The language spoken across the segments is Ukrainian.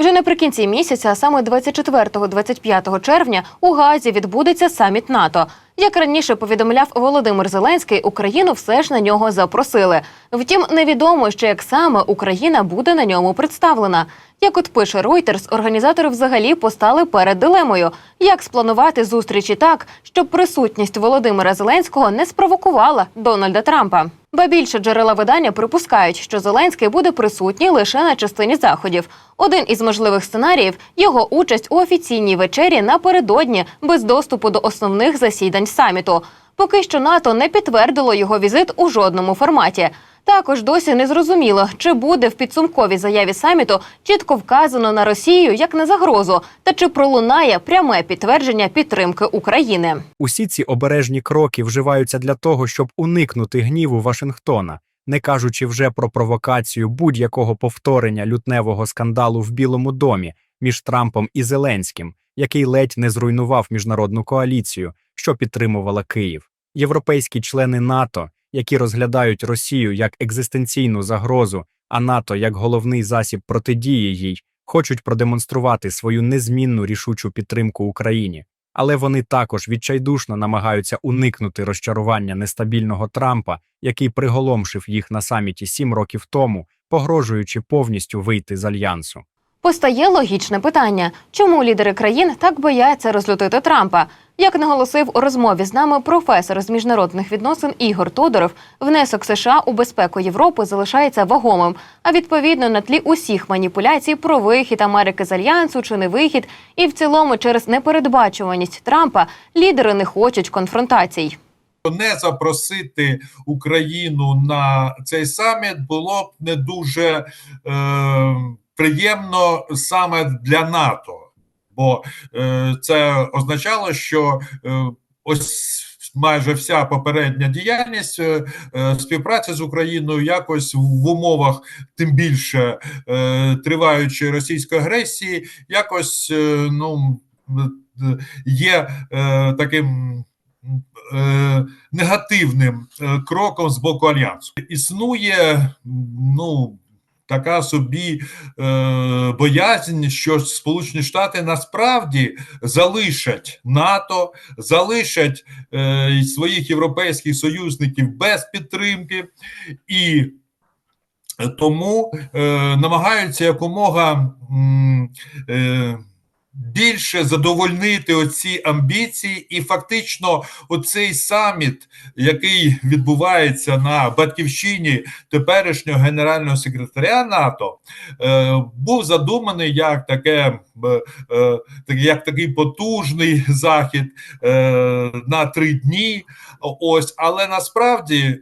Вже наприкінці місяця, а саме 24-25 червня, у Газі відбудеться саміт НАТО. Як раніше повідомляв Володимир Зеленський, Україну все ж на нього запросили. Втім, невідомо ще як саме Україна буде на ньому представлена. Як от пише Reuters, організатори взагалі постали перед дилемою, як спланувати зустрічі так, щоб присутність Володимира Зеленського не спровокувала Дональда Трампа. Ба більше джерела видання припускають, що Зеленський буде присутній лише на частині заходів. Один із можливих сценаріїв його участь у офіційній вечері напередодні без доступу до основних засідань саміту. Поки що НАТО не підтвердило його візит у жодному форматі. Також досі не зрозуміло, чи буде в підсумковій заяві саміту чітко вказано на Росію як на загрозу, та чи пролунає пряме підтвердження підтримки України. Усі ці обережні кроки вживаються для того, щоб уникнути гніву Вашингтона, не кажучи вже про провокацію будь-якого повторення лютневого скандалу в Білому домі між Трампом і Зеленським, який ледь не зруйнував міжнародну коаліцію, що підтримувала Київ. Європейські члени НАТО, які розглядають Росію як екзистенційну загрозу, а НАТО як головний засіб протидії їй, хочуть продемонструвати свою незмінну рішучу підтримку Україні але вони також відчайдушно намагаються уникнути розчарування нестабільного Трампа, який приголомшив їх на саміті сім років тому, погрожуючи повністю вийти з альянсу. Постає логічне питання: чому лідери країн так бояться розлютити Трампа? Як наголосив у розмові з нами професор з міжнародних відносин Ігор Тодоров, внесок США у безпеку Європи залишається вагомим. А відповідно на тлі усіх маніпуляцій про вихід Америки з альянсу чи не вихід, і в цілому через непередбачуваність Трампа лідери не хочуть конфронтацій. не запросити Україну на цей саміт було б не дуже е, приємно саме для НАТО, бо е, це означало, що е, ось. Майже вся попередня діяльність е, співпраці з Україною якось в умовах, тим більше триваючої російської агресії, якось ну є таким негативним кроком з боку альянсу. Існує ну. Така собі е, боязнь, що Сполучені Штати насправді залишать НАТО, залишать е, своїх європейських союзників без підтримки, і тому е, намагаються якомога е, більше задовольнити оці амбіції, і фактично, оцей саміт, який відбувається на батьківщині теперішнього генерального секретаря НАТО, е, був задуманий як таке, е, е, як такий потужний захід на три дні. Ось, але насправді.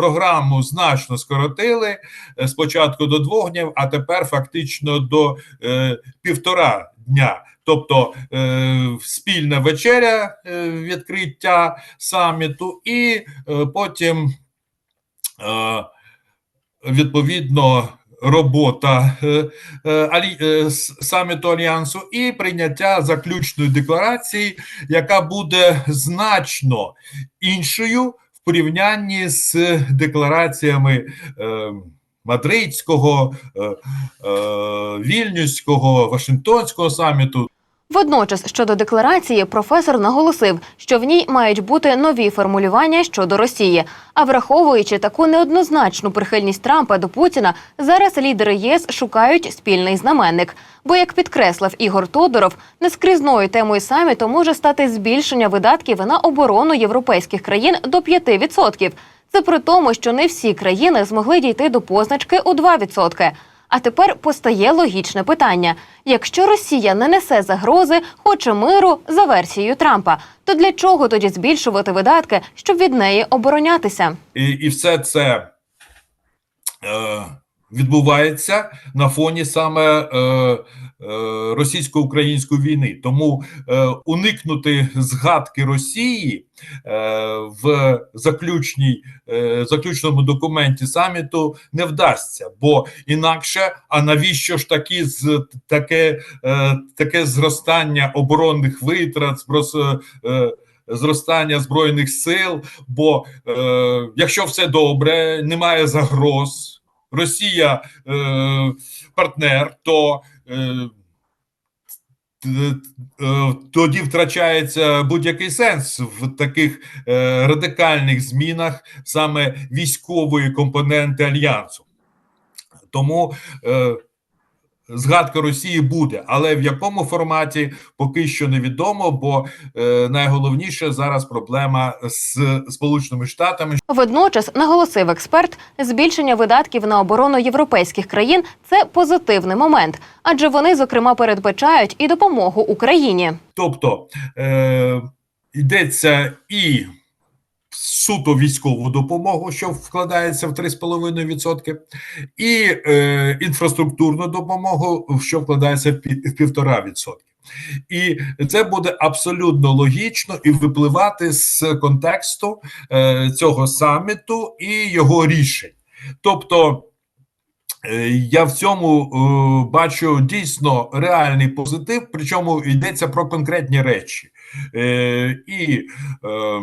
Програму значно скоротили е, спочатку до двох днів, а тепер фактично до е, півтора дня. Тобто е, спільна вечеря е, відкриття саміту, і потім відповідно робота саміту альянсу і прийняття заключної декларації, яка буде значно іншою порівнянні з деклараціями. Е, Мадридського, е, е, Вільнюського, Вашингтонського саміту. Водночас, щодо декларації, професор наголосив, що в ній мають бути нові формулювання щодо Росії. А враховуючи таку неоднозначну прихильність Трампа до Путіна, зараз лідери єС шукають спільний знаменник. Бо, як підкреслив Ігор Тодоров, нескрізною темою саміту може стати збільшення видатків на оборону європейських країн до 5%. Це при тому, що не всі країни змогли дійти до позначки у 2%. А тепер постає логічне питання: якщо Росія не несе загрози, хоче миру за версією Трампа, то для чого тоді збільшувати видатки, щоб від неї оборонятися? І, і все це е, відбувається на фоні саме е, російсько-української війни. Тому е, уникнути згадки Росії е, в заключній, е, заключному документі саміту не вдасться, бо інакше, а навіщо ж такі з таке, е, таке зростання оборонних витрат, е, зростання збройних сил? Бо е, якщо все добре, немає загроз, Росія е, партнер, то е, е, тоді втрачається будь-який сенс в таких е, радикальних змінах саме військової компоненти альянсу. Тому е, згадка Росії буде, але в якому форматі поки що невідомо, бо е, найголовніше зараз проблема з Сполученими Штатами, Водночас наголосив експерт, збільшення видатків на оборону європейських країн це позитивний момент, адже вони зокрема передбачають і допомогу Україні. Тобто е, йдеться і суто військову допомогу, що вкладається в 3,5%, і е, інфраструктурну допомогу, що вкладається в пі- в 1,5%. І це буде абсолютно логічно і випливати з контексту е, цього саміту і його рішень. Тобто, Е, Я в цьому е, бачу дійсно реальний позитив, причому йдеться про конкретні речі. Е, і е,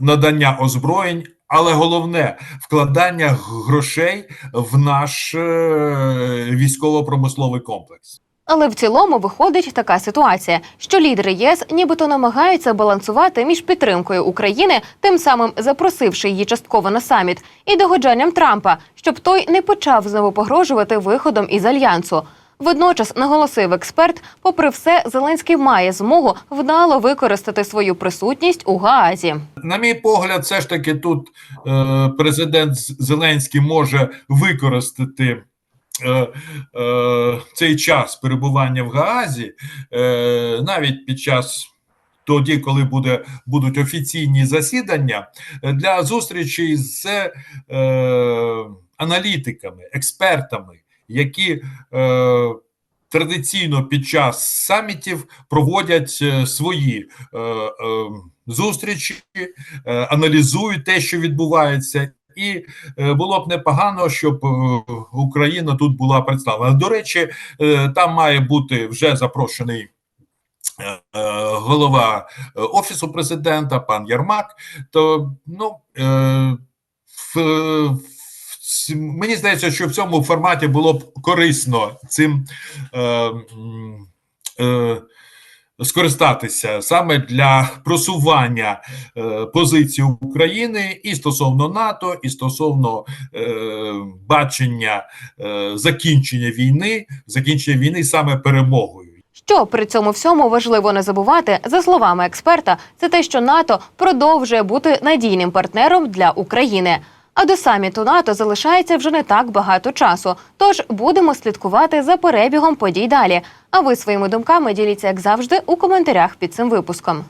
надання озброєнь, але головне вкладання грошей в наш е, військово-промисловий комплекс. Але в цілому виходить така ситуація, що лідери ЄС нібито намагаються балансувати між підтримкою України, тим самим запросивши її частково на саміт, і догоджанням Трампа, щоб той не почав знову погрожувати виходом із альянсу. Водночас наголосив експерт, попри все, Зеленський має змогу вдало використати свою присутність у Гаазі. На мій погляд, все ж таки тут е, президент Зеленський може використати е, е, цей час перебування в Гаазі, е, навіть під час. Тоді, коли буде, будуть офіційні засідання для зустрічі з аналітиками, експертами, які е, традиційно під час самітів проводять е, свої е, е, зустрічі, е, аналізують те, що відбувається. І е, було б непогано, щоб е, Україна тут була представлена. До речі, там має бути вже запрошений голова офісу президента, пан Єрмак. То ну в, мені здається, що в цьому форматі було б корисно цим. Е, е, скористатися саме для просування е, позиції України і стосовно НАТО, і стосовно е, бачення е, закінчення війни, закінчення війни саме перемогою. Що при цьому всьому важливо не забувати, за словами експерта, це те, що НАТО продовжує бути надійним партнером для України. А до саміту НАТО залишається вже не так багато часу. Тож будемо слідкувати за перебігом подій далі. А ви своїми думками діліться, як завжди, у коментарях під цим випуском.